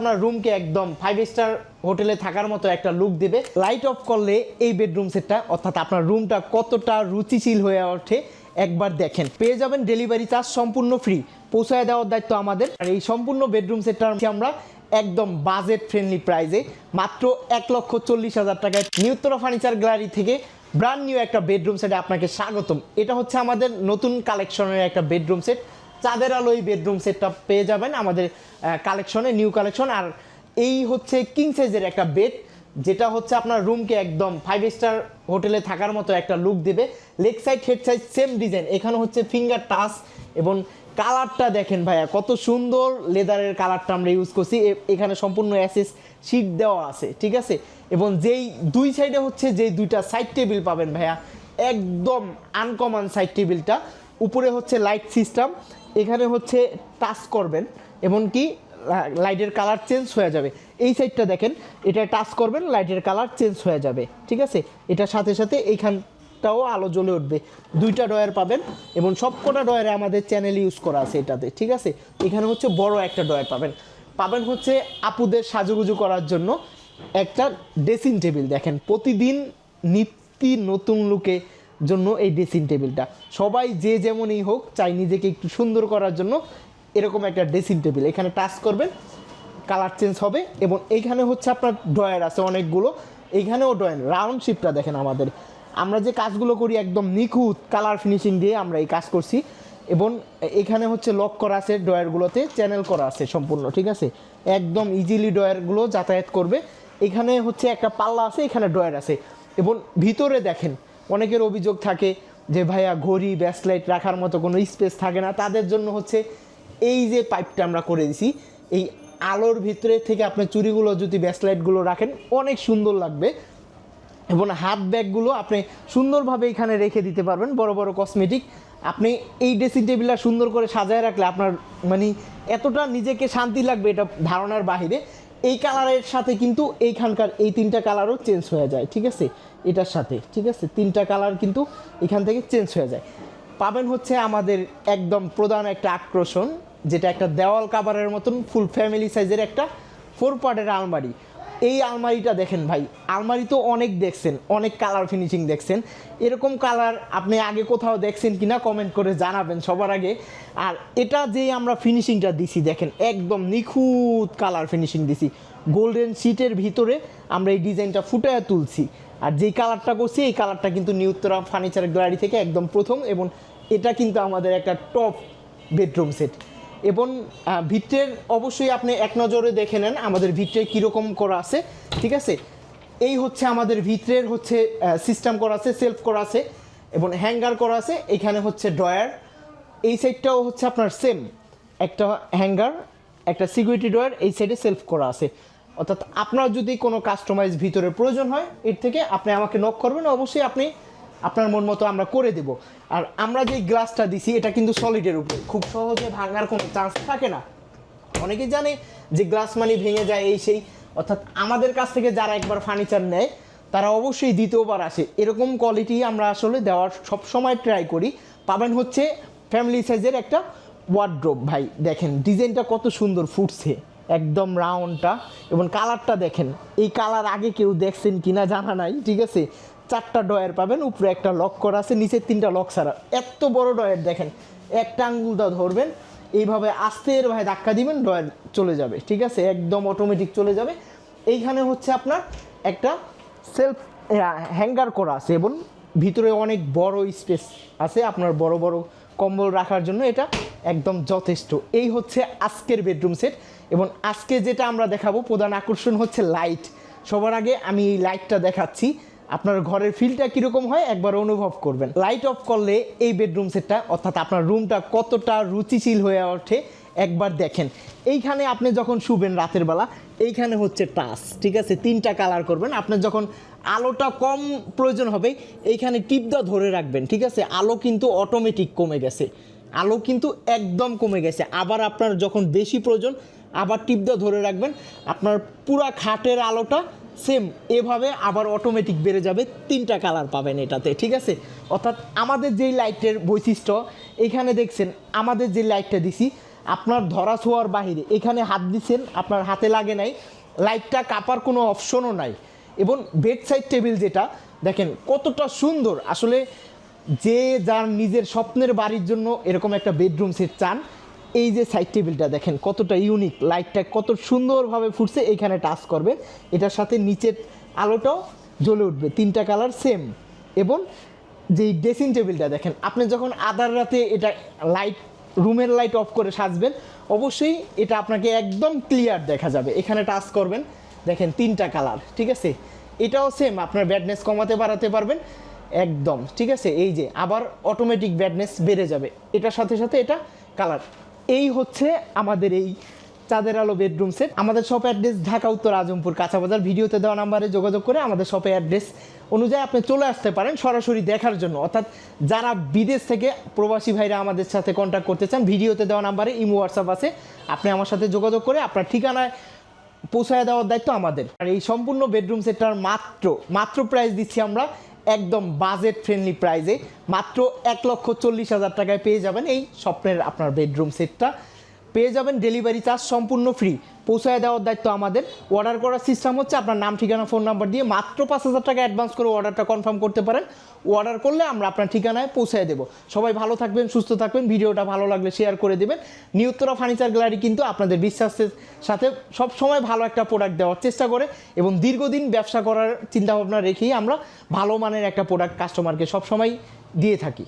আপনার রুমকে একদম five star হোটেলে থাকার মতো একটা লুক দেবে। লাইট অফ করলে এই বেডরুম সেটটা অর্থাৎ আপনার রুমটা কতটা রুচিশীল হয়ে ওঠে, একবার দেখেন। পেয়ে যাবেন ডেলিভারি চার্জ সম্পূর্ণ ফ্রি পৌঁছায় দেওয়ার দায়িত্ব আমাদের। আর এই সম্পূর্ণ বেডরুম সেটটা আমরা একদম বাজেট ফ্রেন্ডলি প্রাইজে মাত্র এক লক্ষ চল্লিশ হাজার টাকায় নিউত্তরা ফার্নিচার গ্যালারি থেকে ব্রান্ড নিউ একটা বেডরুম সেটে আপনাকে স্বাগতম। এটা হচ্ছে আমাদের নতুন কালেকশনের একটা বেডরুম সেট চাঁদের আলো এই বেডরুম সেটটা পেয়ে যাবেন আমাদের কালেকশনে নিউ কালেকশন আর এই হচ্ছে কিং সাইজের একটা বেড যেটা হচ্ছে আপনার রুমকে একদম ফাইভ স্টার হোটেলে থাকার মতো একটা লুক দেবে। Leg side head side same design এখানে হচ্ছে ফিঙ্গার টাচ এবং কালারটা দেখেন ভাইয়া, কত সুন্দর লেদারের কালারটা আমরা ইউজ করছি। এখানে সম্পূর্ণ অ্যাসেস শিট দেওয়া আছে, ঠিক আছে? এবং যেই দুই সাইডে হচ্ছে যেই দুইটা সাইড টেবিল পাবেন ভাইয়া, একদম আনকমন সাইড টেবিলটা উপরে হচ্ছে লাইট সিস্টেম এখানে হচ্ছে টাচ করবেন, এমনকি লাইটের কালার চেঞ্জ হয়ে যাবে। এই সাইডটা দেখেন, এটা টাচ করবেন লাইটের কালার চেঞ্জ হয়ে যাবে, ঠিক আছে? এটার সাথে সাথে এইখানটাও আলো জ্বলে উঠবে। দুইটা ডয়ার পাবেন, এবং সবকটা ডয়ারে আমাদের চ্যানেল ইউজ করা আছে এটাতে, ঠিক আছে? এখানে হচ্ছে বড় একটা ডয়ার পাবেন। পাবেন হচ্ছে আপুদের সাজুগুজু করার জন্য একটা ড্রেসিং টেবিল দেখেন। প্রতিদিন নিত্য নতুন লুকে জন্য এই ড্রেসিং টেবিলটা সবাই যে যেমনই হোক, চাই নিজেকে একটু সুন্দর করার জন্য এরকম একটা ড্রেসিং টেবিল এখানে টাচ করবেন কালার চেঞ্জ হবে এবং এইখানে হচ্ছে আপনার ড্রয়ার আছে অনেকগুলো। এইখানেও ড্রয়ার রাউন্ড শিপটা দেখেন আমাদের। আমরা যে কাজগুলো করি একদম নিখুঁত কালার ফিনিশিং দিয়ে আমরা এই কাজ করছি এবং এখানে হচ্ছে লক করা আছে ড্রয়ারগুলোতে চ্যানেল করা আছে সম্পূর্ণ, ঠিক আছে? একদম ইজিলি ড্রয়ারগুলো যাতায়াত করবে। এখানে হচ্ছে একটা পাল্লা আছে, এখানে ড্রয়ার আছে এবং ভিতরে দেখেন অনেকের অভিযোগ থাকে যে, ভাইয়া, ঘড়ি, ব্যাসলাইট রাখার মতো কোনো স্পেস থাকে না। তাদের জন্য হচ্ছে এই যে পাইপটা আমরা করে দিছি, এই আলোর ভিতরে থেকে আপনি চুরিগুলো, যদি ব্যাসলাইটগুলো রাখেন, অনেক সুন্দর লাগবে এবং হাত ব্যাগগুলো আপনি সুন্দরভাবে এখানে রেখে দিতে পারবেন, বড় বড় কসমেটিক। আপনি এই ড্রেসিং টেবিলটা সুন্দর করে সাজায় রাখলে আপনার মানে এতটা নিজেকে শান্তি লাগবে এটা ধারণার বাহিরে। এই কালারের সাথে কিন্তু এইখানকার এই তিনটা কালারও চেঞ্জ হয়ে যায়, ঠিক আছে? এটার সাথে, ঠিক আছে? তিনটা কালার কিন্তু এখান থেকে চেঞ্জ হয়ে যায়। পাবেন হচ্ছে আমাদের একদম প্রধান একটা আকর্ষণ, যেটা একটা দেওয়াল কাভারের মতন ফুল ফ্যামিলি সাইজের একটা ফোর পার্টের আলমারি। এই আলমারিটা দেখেন ভাই, আলমারি তো অনেক দেখছেন, অনেক কালার ফিনিশিং দেখছেন। এরকম কালার আপনি আগে কোথাও দেখছেন কিনা কমেন্ট করে জানাবেন সবার আগে। আর এটা যে আমরা ফিনিশিংটা দিছি, দেখেন, একদম নিখুঁত কালার ফিনিশিং দিছি। গোল্ডেন শিটের ভিতরে আমরা এই ডিজাইনটা ফুটায় তুলছি। আর যেই কালারটা করছি, এই কালারটা কিন্তু নিউত্তরা ফার্নিচার গ্যালারি থেকে একদম প্রথম এবং এটা কিন্তু আমাদের একটা টপ বেডরুম সেট এবং ভিতরের অবশ্যই আপনি এক নজরে দেখে নেন আমাদের ভিতরে কীরকম করা আছে, ঠিক আছে? এই হচ্ছে আমাদের ভিতরের হচ্ছে সিস্টেম করা আছে সেলফ করা আছে, এবং হ্যাঙ্গার করা আছে, এখানে হচ্ছে ড্রয়ার এই সাইডটাও হচ্ছে আপনার সেম একটা হ্যাঙ্গার একটা সিকিউরিটি ড্রয়ার এই সাইডে সেলফ করা আছে। অর্থাৎ আপনার যদি কোনো কাস্টমাইজ ভিতরে প্রয়োজন হয়, এর থেকে আপনি আমাকে নক করবেন, অবশ্যই আপনি আপনার মন মতো আমরা করে দেব। আর আমরা যে গ্লাসটা দিছি, এটা কিন্তু সলিডের উপরে। খুব সহজে ভাঙার কোনো চান্স থাকে না। অনেকে জানে যে গ্লাস মানি ভেঙে যায় এই সেই। অর্থাৎ আমাদের কাছ থেকে যারা একবার ফার্নিচার নেয়, তারা অবশ্যই দ্বিতীয়বার আসে। এরকম কোয়ালিটি আমরা আসলে দেওয়ার সব সময় ট্রাই করি। পাবেন হচ্ছে ফ্যামিলি সাইজের একটা ওয়ার্ড্রোব ভাই, দেখেন ডিজাইনটা কত সুন্দর ফুটছে। একদম রাউন্ডটা এবং কালারটা দেখেন, এই কালার আগে কেউ দেখছেন কিনা জানা নাই, ঠিক আছে? চারটা ডয়ার পাবেন, উপরে একটা লক করা আছে নিচের তিনটা লক ছাড়া। এত বড় ডয়ার দেখেন, একটা আঙ্গুল দা ধরবেন, এইভাবে আস্তের ভাই ধাক্কা দিবেন ডয়ার চলে যাবে, ঠিক আছে? একদম অটোমেটিক চলে যাবে। এইখানে হচ্ছে আপনার একটা সেলফ হ্যাঙ্গার করা আছে এবং ভিতরে অনেক বড় স্পেস আছে, আপনার বড় বড় কম্বল রাখার জন্য এটা একদম যথেষ্ট। এই হচ্ছে আজকের বেডরুম সেট এবং আজকে যেটা আমরা দেখাবো, প্রধান আকর্ষণ হচ্ছে লাইট সবার আগে আমি এই লাইটটা দেখাচ্ছি। আপনার ঘরের ফিলটা কীরকম হয় একবার অনুভব করবেন। লাইট অফ করলে এই বেডরুম সেটটা অর্থাৎ আপনার রুমটা কতটা রুচিশীল হয়ে ওঠে একবার দেখেন। এইখানে আপনি যখন শুবেন রাতের বেলা, এইখানে হচ্ছে টাচ ঠিক আছে? তিনটা কালার করবেন। আপনার যখন আলোটা কম প্রয়োজন হবে, এইখানে টিপদা ধরে রাখবেন, ঠিক আছে? আলো কিন্তু অটোমেটিক কমে গেছে। আলো কিন্তু একদম কমে গেছে। আবার আপনার যখন বেশি প্রয়োজন, আবার টিপদা ধরে রাখবেন। আপনার পুরা খাটের আলোটা সেম, এভাবে আবার অটোমেটিক বেড়ে যাবে, তিনটা কালার পাবেন এটাতে, ঠিক আছে? অর্থাৎ আমাদের যেই লাইটের বৈশিষ্ট্য, এখানে দেখছেন, আমাদের যে লাইটটা দিছি, আপনার ধরা ছোঁয়ার বাহিরে, এখানে হাত দিচ্ছেন আপনার হাতে লাগে নাই লাইটটা কাপার কোনো অপশনও নাই। এবং বেড সাইড টেবিল যেটা, দেখেন কতটা সুন্দর, আসলে যে যার নিজের স্বপ্নের বাড়ির জন্য এরকম একটা বেডরুম সেট চান এই যে সাইড টেবিলটা দেখেন, কতটা ইউনিক লাইটটা কত সুন্দরভাবে ফুটছে, এখানে টাচ করবে। এটার সাথে নিচের আলোটাও জ্বলে উঠবে, তিনটা কালার সেম এবং যেই ড্রেসিং টেবিলটা দেখেন, আপনি যখন আধার রাতে এটা লাইট রুমের লাইট অফ করে সাজবেন, অবশ্যই এটা আপনাকে একদম ক্লিয়ার দেখা যাবে। এখানে টাচ করবেন, দেখেন তিনটা কালার ঠিক আছে? এটাও সেম আপনার ব্যাডনেস কমাতে বাড়াতে পারবেন, একদম, ঠিক আছে? এই যে, আবার অটোমেটিক ব্যাডনেস বেড়ে যাবে। এটার সাথে সাথে এটা কালার এই হচ্ছে আমাদের এই চাঁদের আলো বেডরুম সেট আমাদের শপ অ্যাড্রেস ঢাকা, উত্তর আজমপুর কাঁচাবাজার ভিডিওতে দেওয়া নাম্বারে যোগাযোগ করে আমাদের শপে অ্যাড্রেস অনুযায়ী আপনি চলে আসতে পারেন সরাসরি দেখার জন্য। অর্থাৎ যারা বিদেশ থেকে প্রবাসী ভাইরা আমাদের সাথে কন্ট্যাক্ট করতে চান, ভিডিওতে দেওয়া নাম্বারে ইমো হোয়াটসঅ্যাপ আছে। আপনি আমার সাথে যোগাযোগ করে আপনার ঠিকানায় পৌঁছায় দেওয়ার দায়িত্ব আমাদের। আর এই সম্পূর্ণ বেডরুম সেটটার মাত্র মাত্র প্রাইস দিচ্ছি আমরা একদম বাজেট ফ্রেন্ডলি প্রাইজে মাত্র এক লক্ষ চল্লিশ হাজার টাকায় পেয়ে যাবেন এই স্বপ্নের আপনার বেডরুম সেটটা পেয়ে যাবেন ডেলিভারি চার্জ সম্পূর্ণ ফ্রি পৌঁছায় দেওয়ার দায়িত্ব আমাদের। অর্ডার করার সিস্টেম হচ্ছে আপনার নাম, ঠিকানা ফোন নাম্বার দিয়ে মাত্র পাঁচ হাজার টাকা অ্যাডভান্স করে অর্ডারটা কনফার্ম করতে পারেন। অর্ডার করলে আমরা আপনার ঠিকানায় পৌঁছায় দেবো। সবাই ভালো থাকবেন, সুস্থ থাকবেন। ভিডিওটা ভালো লাগলে শেয়ার করে দেবেন। নিউত্তরা ফার্নিচার গ্যালারি কিন্তু আপনাদের বিশ্বাসের সাথে সব সময় ভালো একটা প্রোডাক্ট দেওয়ার চেষ্টা করে এবং দীর্ঘদিন ব্যবসা করার চিন্তাভাবনা রেখেই আমরা ভালো মানের একটা প্রোডাক্ট কাস্টমারকে সবসময় দিয়ে থাকি।